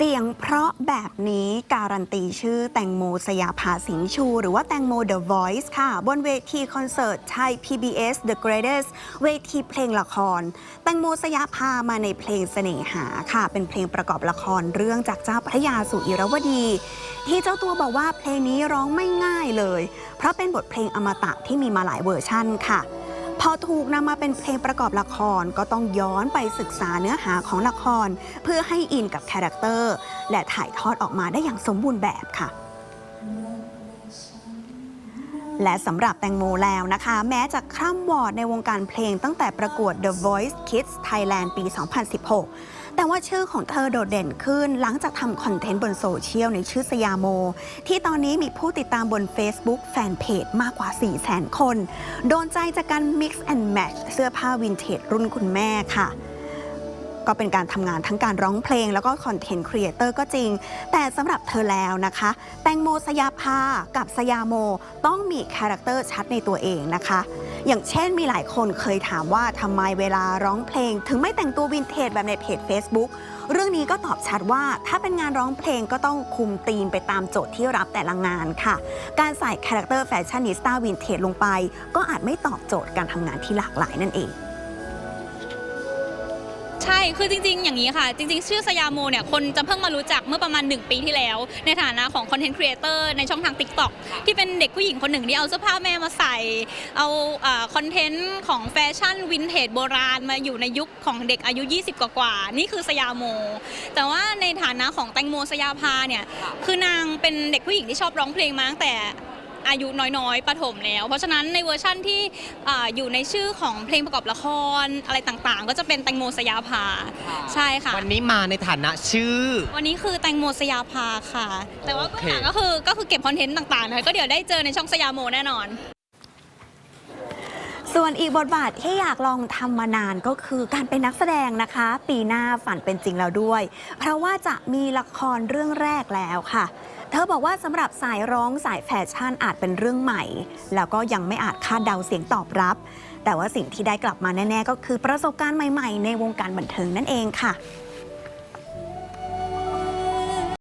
เสียงเพราะแบบนี้การันตีชื่อแตงโมสยาภาสิงห์ชู หรือว่าแตงโม The Voice ค่ะ บนเวทีคอนเสิร์ตไทย PBS The Greatest เวทีเพลงละคร แตงโมสยาภามาในเพลงเสน่หาค่ะ เป็นเพลงประกอบละครเรื่องจากเจ้าพระยาสู่อิรวดี ที่เจ้าตัวบอกว่าเพลงนี้ร้องไม่ง่ายเลย เพราะเป็นบทเพลงอมตะที่มีมาหลายเวอร์ชั่นค่ะ พอถูกนำมาเป็นเพลงประกอบละครก็ต้องย้อนไปศึกษาเนื้อหาของละคร เพื่อให้อินกับคาแรคเตอร์ และถ่ายทอดออกมาได้อย่างสมบูรณ์แบบค่ะและสำหรับแตงโมแล้วนะคะ แม้จะคร่ำวอดในวงการเพลงตั้งแต่ประกวด The Voice Kids Thailand ปี 2016 แต่ว่าชื่อของเธอโดดเด่นขึ้น หลังจากทำคอนเทนต์บนโซเชียลในชื่อสยามโม ที่ตอนนี้มีผู้ติดตามบน Facebook แฟนเพจมากกว่า 400,000 คน โดนใจจากการ mix and match เสื้อผ้าวินเทจรุ่นคุณแม่ค่ะก็เป็นการทำงานทั้งการร้องเพลงแล้วก็คอนเทนต์ครีเอเตอร์ก็จริง แต่สำหรับเธอแล้วนะคะ แตงโมสยาภากับสยามโม ต้องมีคาแรคเตอร์ชัดในตัวเองนะคะ อย่างเช่นมีหลายคนเคยถามว่าทำไมเวลาร้องเพลง ถึงไม่แต่งตัววินเทจแบบในเพจ Facebook เรื่องนี้ก็ตอบชัดว่าถ้าเป็นงานร้องเพลงก็ต้องคุมธีมไปตามโจทย์ที่รับแต่ละงานค่ะ การใส่คาแรคเตอร์แฟชั่นนิสต้าวินเทจลงไป ก็อาจไม่ตอบโจทย์การทำงานที่หลากหลายนั่นเอง ใช่ คือจริง ๆ อย่างนี้ค่ะ จริง ๆ ชื่อสยามโมเนี่ย คนจะเพิ่งมารู้จักเมื่อประมาณ 1 ปีที่แล้ว ในฐานะของคอนเทนต์ครีเอเตอร์ในช่องทาง t ิ k t o k ที่เป็นเด็กผู้หญิงคนหนึ่งที่เอาเสื้อผ้าแม่มาใส่ เอาคอนเทนต์ของแฟชั่นวินเทจโบราณมาอยู่ในยุคของเด็กอายุ 20 กว่าๆนี่คือสยามโม แต่ว่าในฐานะของแตงโมสยาภาเนี่ย คือนางเป็นเด็กผู้หญิงที่ชอบร้องเพลงมาตั้งแต่ อายุน้อยๆประถมแล้ว เพราะฉะนั้นในเวอร์ชั่นที่อาอยู่ในชื่อของเพลงประกอบละครอะไรต่างๆ ก็จะเป็นแตงโมสยาภาใช่ค่ะ วันนี้มาในฐานะชื่อ วันนี้คือแตงโมสยาภาค่ะ แต่ว่าโอเคเบื้องหลังก็คือก็คือเก็บคอนเทนต์ต่างๆนะคะก็เดี๋ยวได้เจอในช่องสยามโมแน่นอน ส่วนอีกบทบาทที่อยากลองทำมานานก็คือการเป็นนักแสดงนะคะ ปีหน้าฝันเป็นจริงแล้วด้วย เพราะว่าจะมีละครเรื่องแรกแล้วค่ะ เธอบอกว่าสำหรับสายร้องสายแฟชั่นอาจเป็นเรื่องใหม่ แล้วก็ยังไม่อาจคาดเดาเสียงตอบรับ แต่ว่าสิ่งที่ได้กลับมาแน่ ๆ ก็คือประสบการณ์ใหม่ ๆ ในวงการบันเทิงนั่นเองค่ะ